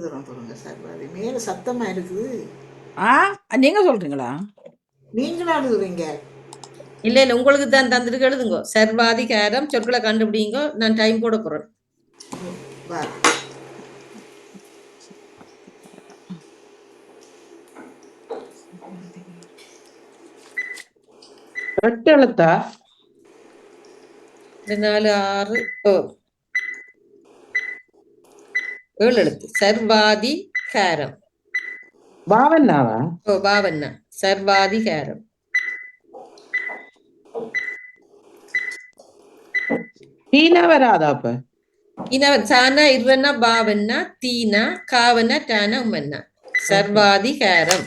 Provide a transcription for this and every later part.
தூரம் போடுங்க சர்வாதி மேல சத்தமா இருக்குது. ஆ? நீங்க சொல்றீங்களா? நீங்களும் அழுகுறீங்க? இல்ல இல்ல உங்களுக்கு தான் தந்துட்டு எழுதுங்க. சர்வாதிகாரம் சொற்களை கண்டுபிடிங்க நான் டைம் போட எழுத்தா ரெண்டு நாலு ஆறு ஓ. ஏழு எழுத்து சர்வாதிகாரம் பாவன்னாவா ஓ பாவண்ணா சர்வாதிகாரம் தீனா வராதா அப்ப இனவன் சானா இருவன்னா பாவண்ணா தீனா காவண்ணா டானா உம்மண்ணா சர்வாதிகாரம்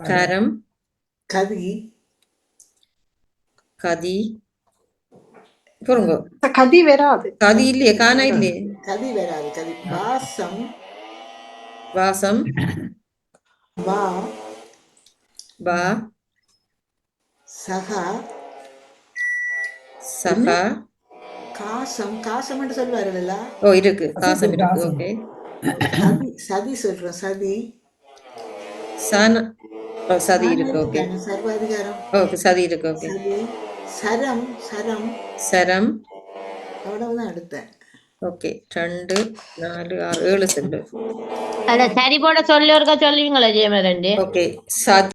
காரம். கதி. கதி. பொறுங்க. கதி வராது. கதி இல்லையே காணா இல்லையே. கதி வராது கதி. வாசம். வாசம். வா. வா. சகா. சகா. காசம். காசம் என்று சொல்வார்கள் ஓ இருக்கு. காசம் இருக்கு. ஓகே. சதி சொல்றோம். சதி. சான சதி இருக்கு ஓகே. சர்வாதிகாரம் ஓகே சதி இருக்கு ஓகே. சரம் சரம். சரம். அவ்வளவுதான் எடுத்தேன் ஓகே ரெண்டு நாலு ஆறு ஏழு செல்லு அத சரி போட சொல்லி ஒருக்கா சொல்லுவீங்களா ஜெயமரண்டி ஓகே சதி